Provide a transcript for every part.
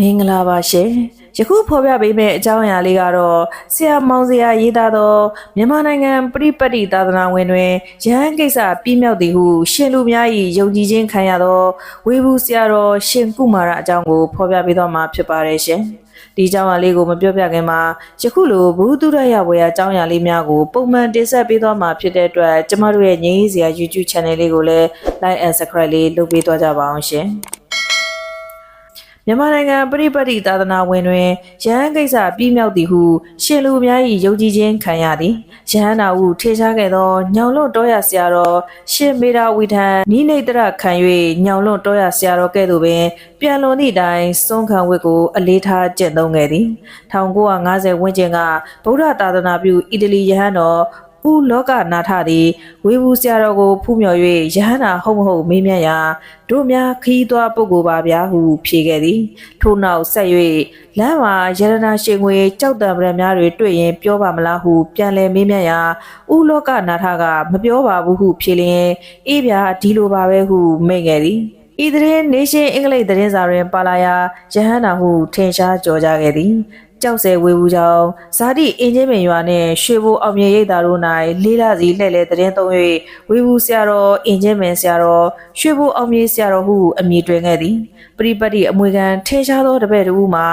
မင်္ဂလာပါရှင်ယခုဖော်ပြပေးမယ့်အကြောင်းအရာလေးကတော့ဆရာမောင်စရာရေးသားသောမြန်မာနိုင်ငံပြိပတ္တိသာသနာဝင်တွင်ရဟန်းကိစ္စပြည့်မြောက်သည်ဟုရှင်လူများ၏ယုံကြည်ခြင်းခံရသောဝေဘူးဆရာတော်ရှင်ကုမာရအကြောင်းကိုဖော်ပြပေးသွားမှာဖြစ်ပါတယ်ရှင်ဒီအကြောင်းအရာလေးကိုမပြောပြခင်မှာယခုလိုဘုသူရရဝေယအကြောင်းအရာလေးများကိုပုံမှန်တင်ဆက်ပေးသွားမှာဖြစ်တဲ့အတွက်ကျမတို့ရဲ့ငြိမ်းစရာ YouTube Channel လေးကိုလည်း Like and Subscribe လေးလုပ်ပေးသွားကြပါအောင်ရှင် မြန်မာနိုင်ငံပြိပတ္တိသာသနာဝင်တွင်ရဟန်းကိစ္စပြီးမြောက်သည်ဟုရှင်လူအများ၏ယုံကြည်ခြင်းခံရသည်ရဟန်းနာဟုထေရှားခဲ့သောညောင်လွတ်တော်ရဆရာတော်ရှင်မေရာဝီထံနိနေတရခံ၍ညောင်လွတ်တော်ရဆရာတော်ကဲ့သို့ပင်ပြန်လွန်သည့်တိုင်စွန့်ခံဝတ်ကိုအလေးထားကျင့်သုံးခဲ့သည်1950ဝန်းကျင်ကဗုဒ္ဓသာသနာပြုအီတလီရဟန်းတော် ဦးလောကနာထသည်ဝေဘူးဆရာတော်ကိုဖူးမြော်၍ယဟန္တာဟုတ်မဟုတ်မေးမြန်းရာတို့များခီးသွားပုဂ္ဂိုလ်ပါဗျာဟုဖြေခဲ့သည်ထို့နောက်ဆက်၍လမ်းမှာယရနာရှင်ငွေကြောက်တံပရံများတွေတွေ့ရင်ပြောပါမလားဟုပြန်လည်မေးမြန်းရာဦးလောကနာထကမပြောပါဘူးဟုဖြေလျင်အေးဗျာဒီလိုပါပဲဟုမိန့်ခဲ့သည်ဤသတင်းနေရှင်အင်္ဂလိပ်သတင်းစာတွင်ပါလာရာယဟန္တာဟုထင်ရှားကြော်ကြခဲ့သည် ကြောက်စဲဝေဘူးကြောင့်ဇာတိအင်းချင်းပင်ရွာနှင့်ရွှေဘိုအောင်မြေရိပ်သာတို့၌လေးလာစီလှည့်လဲသတင်းသုံး၍ဝေဘူးဆရာတော်အင်းချင်းပင်ဆရာတော်ရွှေဘိုအောင်မြေဆရာတော်ဟုအမည်တွင်ခဲ့သည်ပရိပတ်တိအမွေခံထင်ရှားသောတပည့်တူမှာ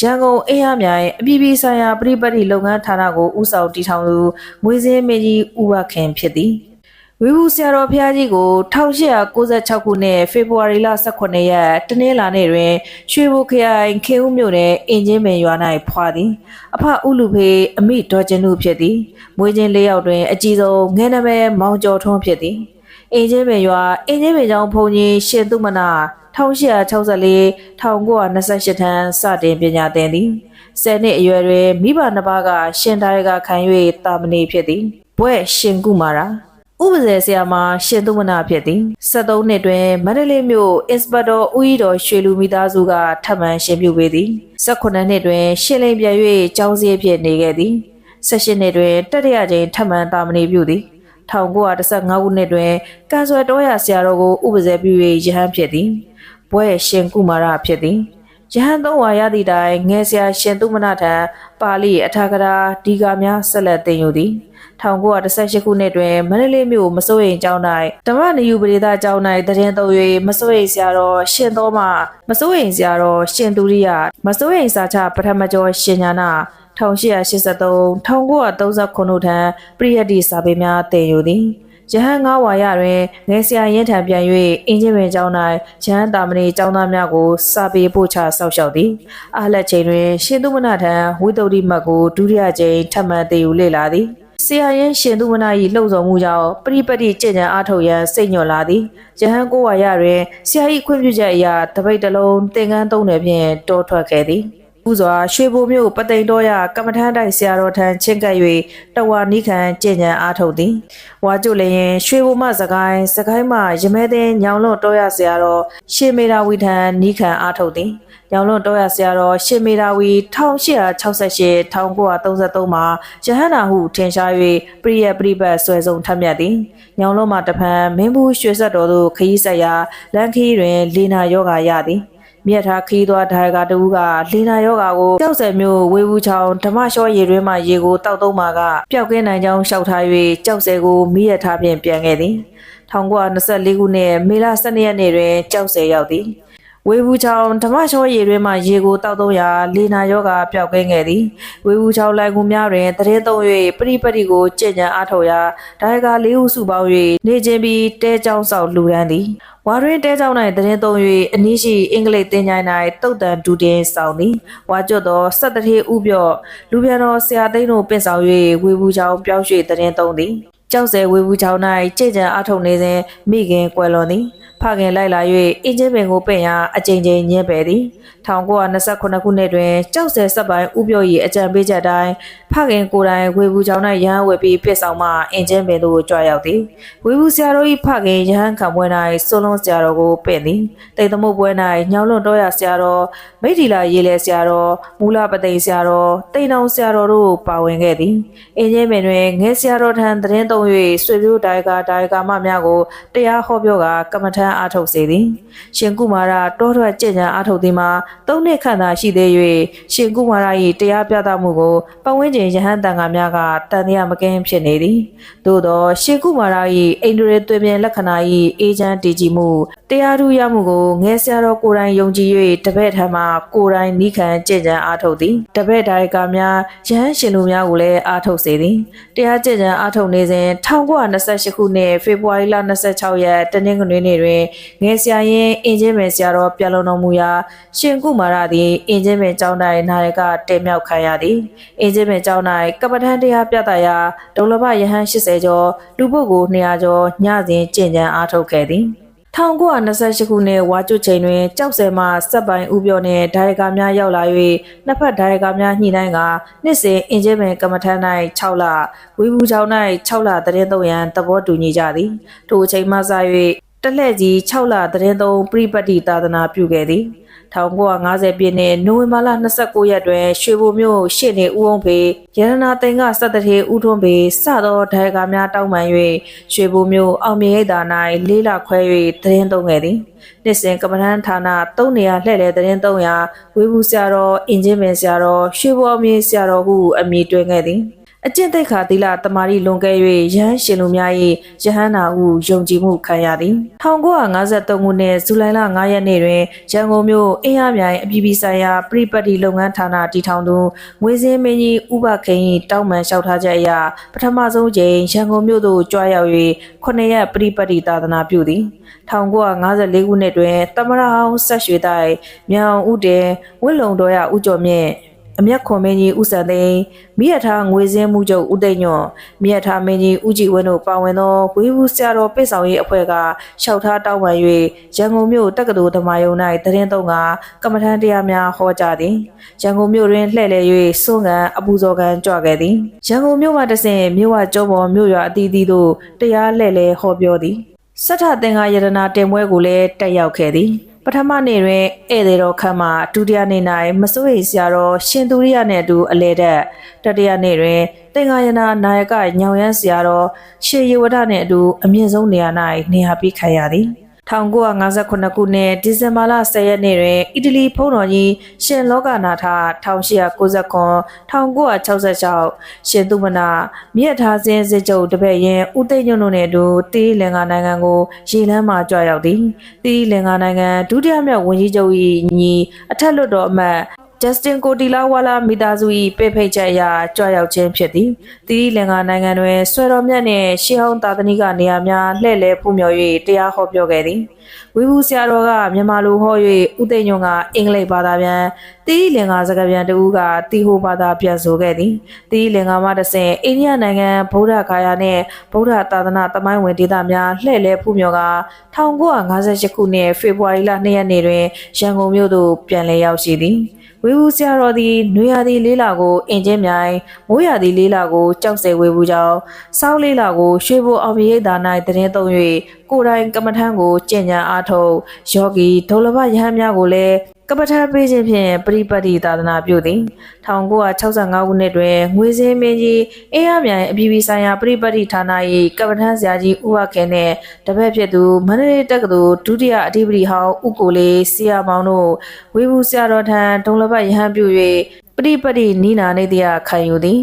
ရန်ကုန်အင်းရမြိုင်အပြည်ပြည်ဆိုင်ရာပရိပတ်တိလုပ်ငန်းဌာနကိုဦးဆောင်တည်ထောင်သူငွေစင်းမင်းကြီးဦးဝခင်ဖြစ်သည် ဝီဘူးဆရာတော်ဖျားကြီးကို1896ခုနှစ်ဖေဖော်ဝါရီလ18ရက်တနင်္လာနေ့တွင်ရွှေဘိုခရိုင်ခေဦးမြို့နယ်အင်ဂျင်းပင်ရွာ၌ဖွာသည်အဖဥလူဖေအမိဒေါ်ကျင်နုဖြစ်သည်မွေးချင်းလေးယောက်တွင်အကြီးဆုံးငယ်နမဲမောင်ကျော်ထွန်းဖြစ်သည်အင်ဂျင်းပင်ရွာအင်ဂျင်းပင်ကျောင်းဘုံကြီးရှင်သူမနာ1864 1928ထန်းစတင်ပညာသင်သည်ဆယ်နှစ်အရွယ်တွင်မိဘနှစ်ပါးကရှင်ဒါရကခံ၍တာမဏေဖြစ်သည်ဘွဲ့ရှင်ကုမာရာ ဥပဇေဆရာမရှင်သူမနာဖြစ်သည်73နှစ်တွင်မန္တလေးမြို့အင်စပက်တော်ဦးရီတော်ရွှေလူမိသားစုကထပ်မံရှင်ပြုပေသည်18နှစ်တွင်ရှင်းလင်းပြ၍ကျောင်းစည်းဖြစ်နေခဲ့သည်18နှစ်တွင်တတိယကြိမ်ထပ်မံတာမဏေပြုသည်1915ခုနှစ်တွင်ကန်ဆွယ်တော်ရဆရာတော်ကိုဥပဇေပြု၍ယဟန်ဖြစ်သည်ဘွဲ့ရှင်ကုမာရဖြစ်သည်ယဟန်သုံးဝါရသည့်တိုင်ငယ်ဆရာရှင်သူမနာထံပါဠိအထာဂရာဒီကာများဆက်လက်သင်ယူသည် 1918ခုနှစ်တွင်မန္တလေးမြို့မစိုးရိမ်ကျောင်း၌ဓမ္မနယူပရိသကျောင်း၌တရင်သုံး၍မစိုးရိမ်ဆရာတော်ရှင်သောမမစိုးရိမ်ဆရာတော်ရှင်သူရိယမစိုးရိမ်စာချပထမကျော်ရှင်ညာနာ1883 1939ခုထံပရိယတ္တိစာပေများသင်ယူသည်ယဟန်ငါးဝါရတွင်ငယ်ဆရာရင်ထံပြန်၍အင်းချင်းပင်ကျောင်း၌ယဟန်တာမဏေကျောင်းသားများကိုစာပေပို့ချဆောက်ရှောက်သည်အားလက်ချိန်တွင် ရှင်သူမနာထံဝိသုဒ္ဓိမတ်ကိုဒုတိယကြိမ်ထပ်မံတည်ယူလေ့လာသည် ဆရာရင်ရှင်သူမနာ၏လှုပ်ဆောင်မှုကြောင့်ပရိပတ္တိကြင်ကြံအားထုတ်ရန်စိတ်ညွတ်လာသည်ယဟန်ကိုဝါရတွင်ဆရာ၏ခွင့်ပြုချက်အရတပိတ်တစ်လုံးသင်္ကန်းသုံးနယ်ဖြင့်တောထွက်ခဲ့သည် ဥစွာရွှေဘိုမြို့ပသိမ်တော်ရကမ္မထမ်းတိုက်ဆရာတော်ထံချင်းကပ်၍တဝါနိခံကြင်ကြံအားထုတ်သည်ဝါကျွလျင်ရွှေဘိုမှစကိုင်းစကိုင်းမှရမဲသိန်းညောင်လွတ်တော်ရဆရာတော်ရှေမေရာဝီထံနိခံအားထုတ်သည်ညောင်လွတ်တော်ရဆရာတော်ရှေမေရာဝီ1868 1933မှာယဟန္တာဟုထင်ရှား၍ပရိယပရိပတ်ဆွဲဆုံးထပ်မြတ်သည်ညောင်လွတ်မှတဖန်မင်းဘူးရွှေဆက်တော်သို့ခရီးဆက်ရာလမ်းခရီးတွင်လေနာယောဂါရသည် မြက်ထားခီးသွားဒါရကတူကလေနာယောဂါကိုကြောက်စဲမျိုးဝေဘူးချောင်းဓမ္မလျှောရေတွင်းမှရေကိုတောက်သုံးမှာကပျောက်ကင်းနိုင်ကြောင်းလျှောက်ထား၍ကြောက်စဲကိုမိရထားဖြင့်ပြန်ခဲ့သည်1924ခုနှစ်မေလ12ရက်နေ့တွင်ကြောက်စဲရောက်သည် ဝေဘူးချောင်းဓမ္မလျှောရေတွင်မှရေကိုတောက်သုံးရာလေနာယောဂါပျောက်ကင်းခဲ့သည်ဝေဘူးချောင်းလိုက်ကူများတွင်တရင်သုံး၍ပရိပတ္တိကိုကြင်ကြံအားထုတ်ရာဒါရကလေးဟုစုပေါင်း၍နေချင်းပြီးတဲကြောင်းဆောက်လူရန်သည်ဝါရင်းတဲကြောင်း၌တရင်သုံး၍အနည်းရှိအင်္ဂလိပ်သင်ချိုင်း၌တုတ်တန်ဒူတင်ဆောင်သည်ဝါကျွတ်သောစက်တထေဥပြော့လူပြန်တော်ဆရာသိန်းတို့ပင့်ဆောင်၍ဝေဘူးချောင်းပြောင်းရွှေ့တရင်သုံးသည်ကြောက်စဲဝေဘူးချောင်း၌ကြည်ကြံအားထုတ်နေစဉ်မိခင်ကွယ်လွန်သည် ဖခင်လိုက်လာ၍အင်းချင်းပင်ကိုပင့်ရာအကြိမ်ကြိမ်ညှင်းပယ်သည် 1929ခုနှစ်တွင်ကြောက်စဲစက်ပိုင်းဥပြော့၏အကြံပေးချက်တိုင်းဖခင်ကိုယ်တိုင်ဝေဘူးချောင်း၌ရဟန်းဝယ်ပြီးပြစ်ဆောင်မှအင်းချင်းပင်သို့ကြွရောက်သည်ဝေဘူးဆရာတော်၏ဖခင်ရဟန်းခံပွဲ၌စိုးလုံးဆရာတော်ကိုပင့်သည်တိတ်သမုတ်ပွဲ၌ညောင်းလွန်တော်ရဆရာတော်မိထီလာရေးလဲဆရာတော်မူလပသိမ်ဆရာတော်တိတ်နောင်ဆရာတော်တို့ပါဝင်ခဲ့သည်အင်းချင်းပင်တွင်ငယ်ဆရာတော်ထံတရင်သုံး၍ဆွေပြိုးတိုင်ကာတိုင်ကာမများကိုတရားဟောပြောကကမ္မထမ်းအားထုတ်စေသည်ရှင်ကုမာရတောထွက်ကြင်ညာအားထုတ်သည်မှာသုံးနှစ်ခန့်သာရှိသေး၍ရှင်ကုမာရ၏တရားပြသမှုကိုပတ်ဝန်းကျင်ယဟန်တန်ဃာများကတန်တရားမကင်းဖြစ်နေသည်သို့သောရှင်ကုမာရ၏အိန္ဒြေသွေးပြင်လက္ခဏာ၏အေဂျင့်တည်ကြည်မှုတရားထူးရမှုကိုငယ်ဆရာတော်ကိုယ်တိုင်ယုံကြည်၍တပည့်ထံမှကိုယ်တိုင်နိခံကြင်ကြံအားထုတ်သည်တပည့်ဒါရိုက်ကများယဟန်ရှင်လူများကိုလည်းအားထုတ်စေသည်တရားကြင်ကြံအားထုတ်နေစဉ်1928ခုနှစ်ဖေဖော်ဝါရီလ26ရက်တနင်္ဂနွေနေ့တွင်ငယ်ဆရာရင်အင်ဂျင်မယ်ဆရာတော်ပြန်လုံတော်မူရာရှင်ကုမာရသည်အင်ဂျင်မယ်ကျောင်းတိုင်းနာရကတင်မြောက်ခံရသည်အင်ဂျင်မယ်ကျောင်း၌ကပ္ပထန်တရားပြသရာဒုလဘယဟန်80ကျော်လူပုဂ္ဂိုလ်200ကျော်ညစဉ်ကြင်ကြံအားထုတ်ခဲ့သည် 1928ခုနှစ်ဝါကျွတ်ချိန်တွင်ကြောက်စဲမှစက်ပိုင်ဥပြောနှင့်ဒါရိုက်ကာများရောက်လာ၍နှစ်ဖက်ဒါရိုက်ကာများညှိနှိုင်းကနှစ်စဉ်အင်ဂျင်ပင်ကမ္မထမ်း၌6လဝီဘူးချောင်း၌6လသတင်းသုံးရန်သဘောတူညီကြသည်ထိုအချိန်မှစ၍တလှည့်ကြီး6လသတင်းသုံးပြိပတ္တိသာသနာပြုခဲ့သည် 1950ပြည့်နှစ်နိုဝင်ဘာလ29ရက်တွင်ရွှေဘိုမြို့ရှေ့နေဦးအောင်ဖေရတနာသိန်းကစက်တထေဦးထွန်းဖေစသောဒိုင်ကာများတောင်းပန်၍ရွှေဘိုမြို့အောင်မြေရိပ်သာ၌လေးလခွဲ၍သတင်းသုံးခဲ့သည်နှစ်စဉ်ကမ္ဘာထမ်းဌာန၃နေရာလှည့်လည်သတင်းသုံးရာဝေဘူးဆရာတော်အင်ဂျင်ပင်ဆရာတော်ရွှေဘိုအောင်မြေဆရာတော်ဟုအမည်တွင်ခဲ့သည် အကျင့်သိက္ခာသီလတမာရီလွန်ကဲ၍ယဟန်ရှင်လူများ၏ယဟန်နာဟုယုံကြည်မှုခံရသည်1953ခုနှစ်ဇူလိုင်လ9ရက်နေ့တွင်ရန်ကုန်မြို့အင်းရမြိုင်အပြည်ပြည်ဆိုင်ရာပြိပတ်တီလုပ်ငန်းဌာနတည်ထောင်သူငွေစင်းမင်းကြီးဥပခိန်၏တောင်းပန်လျှောက်ထားချက်အရပထမဆုံးကြိမ်ရန်ကုန်မြို့သို့ကြွားရောက်၍9ရက်ပြိပတ်တီသာသနာပြုသည်1954ခုနှစ်တွင်တမရဟောင်းဆက်ရွှေတိုင်မြောင်ဦးတင်ဝင်းလုံတော်ရဦးကျော်မြင့် အမျက်ခွန်မင်းကြီးဦးစံသိန်းမိရထားငွေစင်းမှုချုပ်ဦးသိန်းညွန့်မိရထားမင်းကြီးဦးကြည်ဝင်းတို့ပါဝင်သောဝေဘူးဆရာတော်ပိတ်ဆောင်ရေးအဖွဲ့ကလျှောက်ထားတောင်းပန်၍ရန်ကုန်မြို့တက္ကသိုလ်ဓမ္မယုံ၌တရင်သုံးကကမ္မထမ်းတရားများဟောကြားသည်ရန်ကုန်မြို့တွင်လှည့်လည်၍စွန့်ကန်အပူဇော်ကန်ကြွခဲ့သည်ရန်ကုန်မြို့မှတဆင့်မြို့ဝကျောပေါ်မြို့ရွာအသီးသီးသို့တရားလှည့်လည်ဟောပြောသည်စထသင်္ဃာယတနာတင်ပွဲကိုလည်းတက်ရောက်ခဲ့သည် ပထမနေ့တွင်ဧည့်သည်တော်ခန့်မှဒုတိယနေ့၌မစိုးရိမ်စရာတော်ရှင်သူရိယနှင့်အတူအလဲတက်တတိယနေ့တွင်သင်္ဃာယနာနာယကညောင်ရမ်းစရာတော်ရှေယဝဒနှင့်အတူအမြင့်ဆုံးနေရာ၌နေရာပေးခံရသည် 1958ခုနှစ်ဒီဇင်ဘာလ10ရက်နေ့တွင်အီတလီဖုံးတော်ကြီးရှင်လောကနာထ1899 1966ရှင်သူမနာမြက်ထားခြင်းစစ်ချုပ်တပည့်ရင်ဦးသိန်းညွန့်တို့နှင့်အတူတီးလင်္ကာနိုင်ငံကိုရေလမ်းမှကြွရောက်သည်တီးလင်္ကာနိုင်ငံဒုတိယမြောက်ဝန်ကြီးချုပ်၏ညီအထက်လွှတ်တော်အမတ် ဂျစတင်ကိုတီလာဝါလာမိသားစု၏ပေဖိတ်ချက်အရကြွရောက်ခြင်းဖြစ်သည်။တီရီလင်္ကာနိုင်ငံတွင်ဆွေတော်မြတ်နှင့်ရှေးဟောင်းသာသနိကနေရာများလှည့်လည်ဖူးမြော်၍တရားဟောပြောခဲ့သည်။ဝီဘူးဆရာတော်ကမြန်မာလိုဟော၍ဦးသိန်းညွန့်ကအင်္ဂလိပ်ဘာသာပြန်တီရီလင်္ကာစကားပြန်တဦးကတီဟိုဘာသာပြန်ဆိုခဲ့သည်။တီရီလင်္ကာမှတဆင့်အိန္ဒိယနိုင်ငံဗုဒ္ဓဂါယာနှင့်ဗုဒ္ဓသာသနာတမိုင်းဝင်ဒေသများလှည့်လည်ဖူးမြော်က1958ခုနှစ်ဖေဖော်ဝါရီလ2ရက်နေ့တွင်ရန်ကုန်မြို့သို့ပြန်လည်ရောက်ရှိသည်။ ဝေဘူးဆရာတော်သည်နွေရာသီလေးလာကိုအင်ကျင်းမြိုင်မိုးရာသီလေးလာကိုကြောက်စဲဝေဘူးကြောင်းစောင်းလေးလာကိုရွှေဘိုအောင်မြေရိပ်သာ၌တရင်သုံး၍ကိုယ်တိုင်ကမ္မထမ်းကိုကျင့်ကြံအားထုတ်ယောဂီဒုလဘယဟန်များကိုလည်း ကပ္ပထပေးခြင်းဖြင့်ပရိပတ်တိသာသနာပြုသည်1965ခုနှစ်တွင်ငွေစင်းမင်းကြီးအေးရမြိုင်အပြည်ပြည်ဆိုင်ရာပရိပတ်တိဌာန၏ကပ္ပထဆရာကြီးဦးဝခင်နှင့်တပည့်ဖြစ်သူမန္တလေးတက္ကသိုလ်ဒုတိယအဓိပတိဟောင်းဦးကိုလေးဆရာမောင်တို့ဝေဘူးဆရာတော်ထံဒုံလဘယဟန်ပြု၍ပရိပတ်တိနိနာနေတယခံယူသည်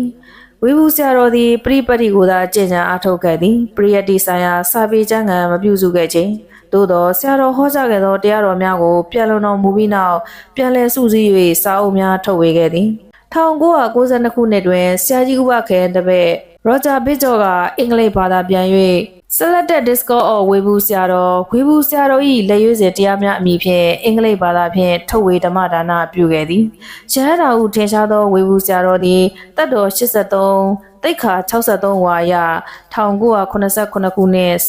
ဝေဘူးဆရာတော်သည်ပရိပတ်တိကိုသာကြင်ကြံအားထုတ်ခဲ့သည်ပရိယတ္တိဆိုင်ရာစာပေကျမ်းဂန်မပြုစုခဲ့ခြင်း သို့သောဆရာတော်ဟောကြားခဲ့သောတရားတော်များကိုပြန်လုံတော်မူပြီးနောက်ပြန်လည်စုစည်း၍စာအုပ်များထုတ်ဝေခဲ့သည်1992ခုနှစ်တွင်ဆရာကြီးဥပခဲတပည့်ရောဂျာဘစ်ဂျော့ကအင်္ဂလိပ်ဘာသာပြန်၍ Selected Discord of ဝေဘူးဆရာတော်ဝေဘူးဆရာတော်၏လက်ရွေးစင်တရားများအမည်ဖြင့်အင်္ဂလိပ်ဘာသာဖြင့်ထုတ်ဝေဓမ္မဒါနပြုခဲ့သည်။ရဟန္တာဟုထင်ရှားသောဝေဘူးဆရာတော်သည်တတ်တော်83တိတ်ခါ63ဝါရ1989ခုနှစ်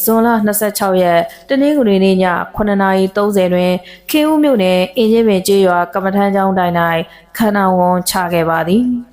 ဇွန်လ26ရက်တနင်္ဂနွေနေ့ည9:30တွင်ခင်ဦးမြို့နယ်အင်းချင်းပင်ကျေးရွာကမ္မထမ်းကျောင်းတိုင်း၌ခန္ဓာဝန်ချခဲ့ပါသည်။